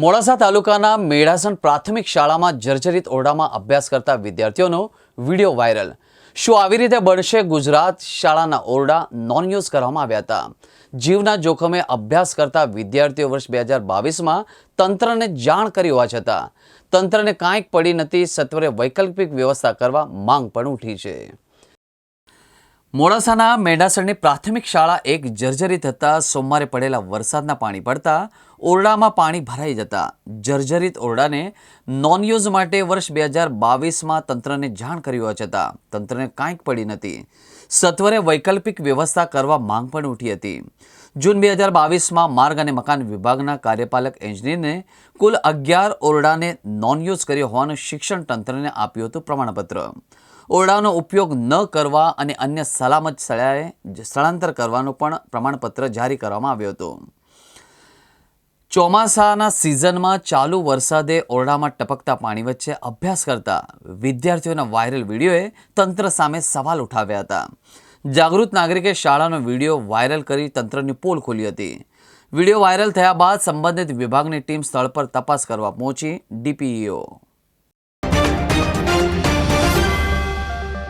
મોડાસા તાલુકાના મેઢાસણ પ્રાથમિક શાળામાં જર્જરિત ઓરડામાં અભ્યાસ કરતા વિદ્યાર્થીઓનો વીડિયો વાયરલ. શું આવી રીતે બનશે ગુજરાત? શાળાના ઓરડા નોન યુઝ કરવામાં આવ્યા હતા. જીવના જોખમે અભ્યાસ કરતા વિદ્યાર્થીઓ વર્ષ બે હજાર બાવીસમાં તંત્રને જાણ કરી હોવા છતાં, તંત્રને કાંઈક પડી નથી, સત્વરે વૈકલ્પિક વ્યવસ્થા કરવા માંગ પણ ઉઠી છે. મોડાસાના મેઢાસણની પ્રાથમિક શાળા એક જર્જરિત થતા સોમવારે પડેલા વરસાદના પાણી પડતા ઓરડામાં પાણી ભરાઈ જતા. જર્જરિત ઓરડાને નોન યુઝ માટે વર્ષ બે હજાર બાવીસમાં તંત્રને જાણ કરી હોવા છતાં તંત્રને કાંઈક પડી નથી. સત્વરે વૈકલ્પિક વ્યવસ્થા કરવા માંગ પણ ઉઠી હતી. જૂન બે હજાર બાવીસમાં માર્ગ અને મકાન વિભાગના કાર્યપાલક એન્જિનિયરને કુલ અગિયાર ઓરડાને નોન યુઝ કર્યો હોવાનું શિક્ષણ તંત્રને આપ્યું હતું પ્રમાણપત્ર. ઓરડાનો ઉપયોગ ન કરવા અને અન્ય સલામત સ્થળે સ્થળાંતર કરવાનું પણ પ્રમાણપત્ર જારી કરવામાં આવ્યું હતું. ચોમાસાના સિઝનમાં ચાલુ વરસાદે ઓરડામાં ટપકતા પાણી વચ્ચે અભ્યાસ કરતા વિદ્યાર્થીઓના વાયરલ વિડીયોએ તંત્ર સામે સવાલ ઉઠાવ્યા હતા. જાગૃત નાગરિકે શાળાનો વીડિયો વાયરલ કરી તંત્રની પોલ ખોલી હતી. વીડિયો વાયરલ થયા બાદ સંબંધિત વિભાગની ટીમ સ્થળ પર તપાસ કરવા પહોંચી ડીપીઈઓ.